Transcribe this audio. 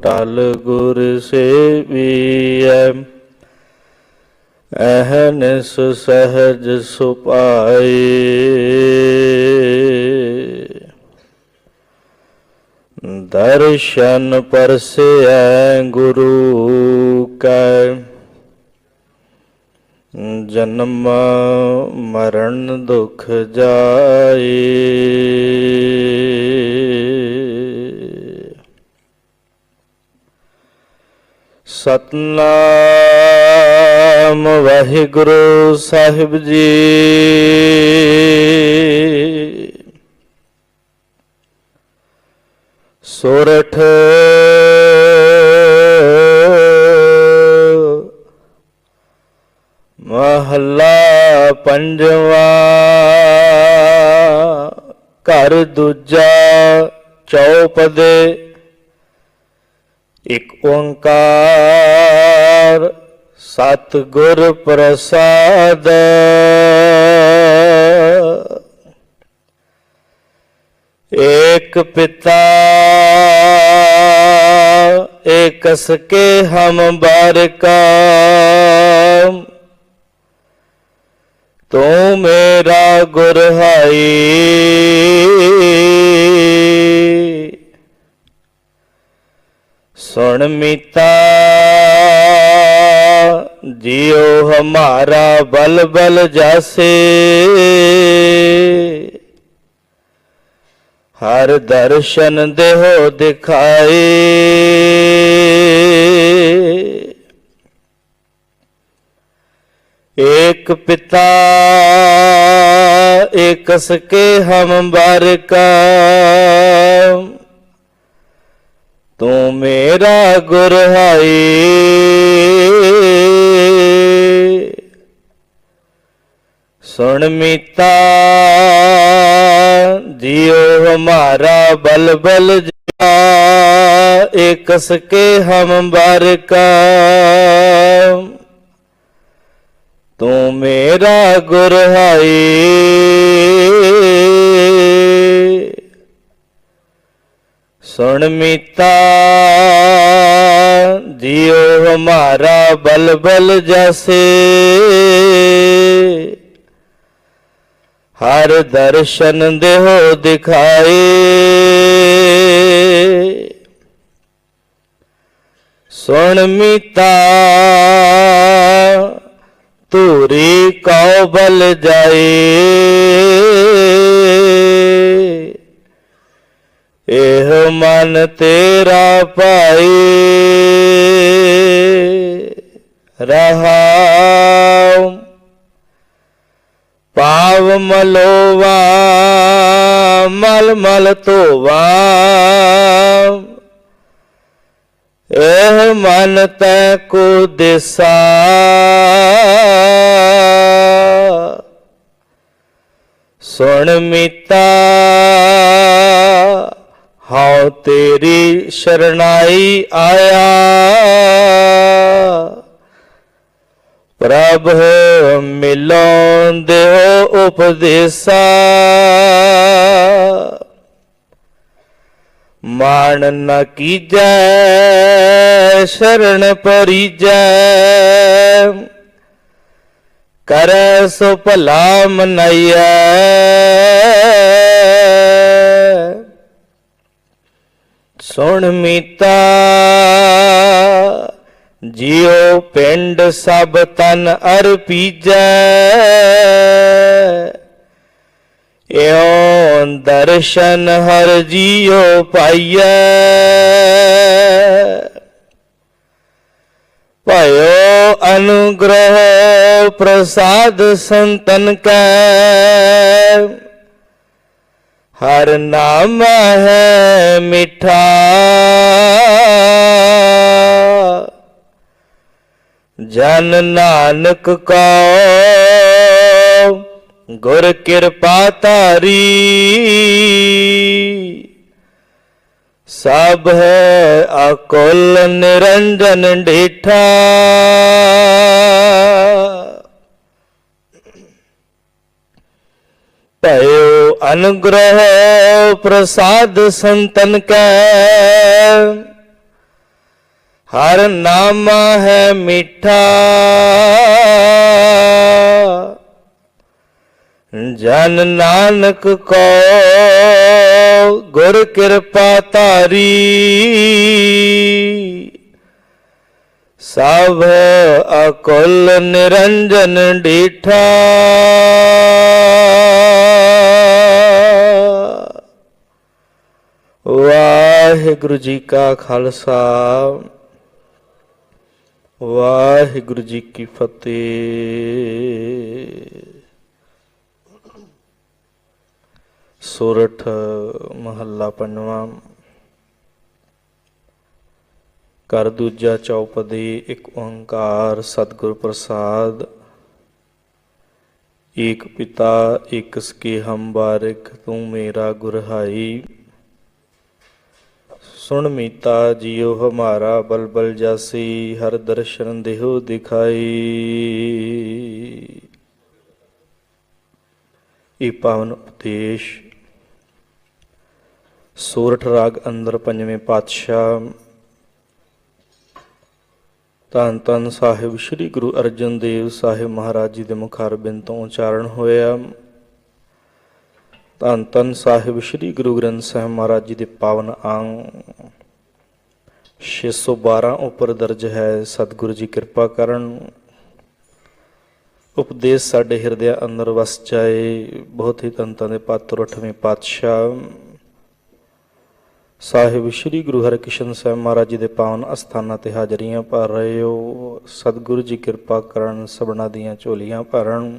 ਟਲ ਗੁਰ ਸੇਵੀਐ ਅਹਨਿਸ ਸਹਜ ਸੁਪਾਏ ਦਰਸ਼ਨ ਪਰਸੈ ਗੁਰੂ ਕੈ ਜਨਮ ਮਰਨ ਦੁਖ ਜਾਏ ਸਤਨਾਮ ਵਾਹਿਗੁਰੂ ਸਾਹਿਬ ਜੀ। ਸੋਰਠ ਮਹੱਲਾ ਪੰਜਵਾ ਘਰ ਦੂਜਾ ਚੌਪਦੇ ਇਕ ਓੰਕਾਰ ਸਤ ਗੁਰ ਪ੍ਰਸਾਦ। ਏਕ ਪਿਤਾ ਏਕਸ ਕੇ ਹਮ ਬਾਰਕਾ ਤੂੰ ਮੇਰਾ ਗੁਰ ਸੁਣ ਮੀਤਾ, ਜਿਉ ਹਮਾਰਾ ਬਲ ਬਲ ਜਾਸੇ। ਹਰ ਦਰਸ਼ਨ ਦੇਹੋ ਦਿਖਾਏ। ਏਕ ਪਿਤਾ, ਏਕਸ ਕੇ ਹਮ ਬਾਰਕਾ ਤੂੰ ਮੇਰਾ ਗੁਰ ਹਾਈ ਸੁਣ ਮੀਤਾ ਜਿਉ ਹਮਾਰਾ ਬਲ ਬਲ ਜਾ ਏਕਸ ਕੇ ਹਮ ਬਾਰਕਾ। ਤੂੰ ਮੇਰਾ ਗੁਰ ਹਾਈ ਸੁਣ ਮੀਤਾ, ਜਿਉ ਹਮਾਰਾ ਬਲ ਬਲ ਜਸੇ। ਹਰ ਦਰਸ਼ਨ ਦੇਹੋ ਦਿਖਾਏ। ਸੁਣ ਮੀਤਾ, ਧੂਰੀ ਕਉ ਬਲ ਜਾਏ। ਮਨ ਤੇਰਾ ਭਾਈ ਰਹਾਉ। ਪਾਵ ਮਲੋਵਾ, ਮਲ ਮਲ ਧੋਵਾ। ਇਹ ਮਨ ਤੈ ਕੋ ਦਿਸਾ। ਸੁਣ ਮੀਤਾ। ਹਉ ਤੇਰੀ ਸ਼ਰਣਾਈ ਆਇਆ। ਪ੍ਰਭ ਮਿਲੋਂ ਦਿਓ ਉਪਦੇਸਾ। ਮਾਨ ਨ ਕੀਜੈ, ਸ਼ਰਨ ਪਰੀਜੈ। ਕਰੈ ਸੋ ਭਲਾ ਮਨਾਈਐ। ਸੁਣ ਮੀਤਾ, ਜਿਉ ਪਿੰਡ ਸਭ ਤਨ ਅਰਪੀਜੈ ਇਉ ਦਰਸ਼ਨ ਹਰ ਜੀਉ ਪਾਈਐ। ਭਇਓ ਅਨੁਗ੍ਰਹ ਪ੍ਰਸਾਦ ਸੰਤਨ ਕੈ। ਹਰ ਨਾਮ ਹੈ ਮਿਠਾ। ਜਨ ਨਾਨਕ ਕੋ ਗੁਰ ਕਿਰਪਾ ਤਾਰੀ ਸਭ ਹੈ ਅਕੁਲ ਨਿਰੰਜਨ ਢੀਠਾ ਭਇਓ ਅਨੁਗ੍ਰਹ ਪ੍ਰਸਾਦ ਸੰਤਨ ਕੈ। ਹਰ ਨਾਮ ਹੈ ਮਿੱਠਾ। ਜਨ ਨਾਨਕ ਕੋ ਗੁਰ ਕਿਰਪਾ ਧਾਰੀ। ਸਭ ਅਕਲ ਨਿਰੰਜਨ ਡੀਠਾ। ਵਾਹਿਗੁਰੂ ਜੀ ਕਾ ਖਾਲਸਾ ਵਾਹਿਗੁਰੂ ਜੀ ਕੀ ਫਤਿਹ ਸੋਰਠ ਮਹੱਲਾ ਪੰਜਵਾਂ ਕਰ ਦੂਜਾ ਚੌਪਦੀ ਇੱਕ ਓੰਕਾਰ ਸਤਿਗੁਰ ਪ੍ਰਸਾਦ ਏਕ ਪਿਤਾ ਏਕ ਸਕੇ ਹਮ ਬਾਰਿਕ ਤੂੰ ਮੇਰਾ ਗੁਰਹਾਈ ਸੁਣ ਮੀਤਾ ਜੀਉ ਹਮਾਰਾ ਬਲਬਲ ਜਾਸੀ, ਹਰ ਦਰਸ਼ਨ ਦੇਹੁ ਦਿਖਾਈ। ਇਹ ਪਾਵਨ ਉਪਦੇਸ਼। ਸੂਰਠ ਰਾਗ ਅੰਦਰ ਪੰਜਵੇਂ ਪਾਤਸ਼ਾਹ। ਧੰਨ ਧੰਨ ਸਾਹਿਬ, ਸ੍ਰੀ ਗੁਰੂ ਅਰਜਨ ਦੇਵ ਸਾਹਿਬ ਮਹਾਰਾਜ ਜੀ ਦੇ ਮੁਖਾਰਬਿੰਦ ਤੋਂ ਉਚਾਰਨ ਹੋਇਆ। ਧੰਨ ਧੰਨ ਸਾਹਿਬ ਸ੍ਰੀ ਗੁਰੂ ਗ੍ਰੰਥ ਸਾਹਿਬ ਮਹਾਰਾਜ ਜੀ ਦੇ ਪਾਵਨ ਅੰਗ 612 ਉੱਪਰ ਦਰਜ ਹੈ ਸਤਿਗੁਰੂ ਜੀ ਕਿਰਪਾ ਕਰਨ। ਉਪਦੇਸ਼ ਸਾਡੇ ਹਿਰਦੇ ਅੰਦਰ ਵਸ ਜਾਏ। ਬਹੁਤ ਹੀ ਤੰਤਾਂ ਦੇ ਪਾਤਰ ਅਠਵੇਂ ਪਾਤਸ਼ਾਹ। ਸਾਹਿਬ ਸ੍ਰੀ ਗੁਰੂ ਹਰਿਕ੍ਰਿਸ਼ਨ ਸਾਹਿਬ ਮਹਾਰਾਜ ਜੀ ਦੇ ਪਾਵਨ ਅਸਥਾਨਾਂ ਤੇ ਹਾਜ਼ਰੀਆਂ ਭਰ ਰਹੇ ਹੋ। ਸਤਿਗੁਰੂ ਜੀ ਕਿਰਪਾ ਕਰਨ ਸਭਨਾ ਦੀਆਂ ਝੋਲੀਆਂ ਭਰਨ।